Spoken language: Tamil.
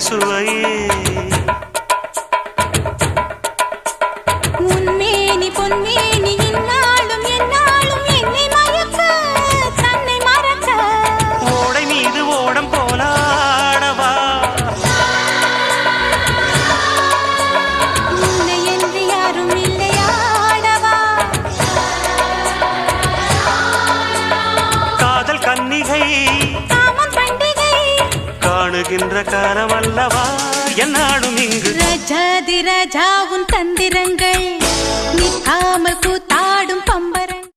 சுவையே உன்மேனி பொன்மேனி இந்நாளும் எந்நாளும் என்னை மயக்க தன்னை மறக்க. ஓடை மீது ஓடம் போலாடவா உன்னை என்று யாரும் இல்லையாடவா. காதல் கன்னிகை மாறுகின்ற காலம் அல்லவா என்னாலும் இங்கு. ரஜாதி ரஜாவும் தந்திரங்கள்.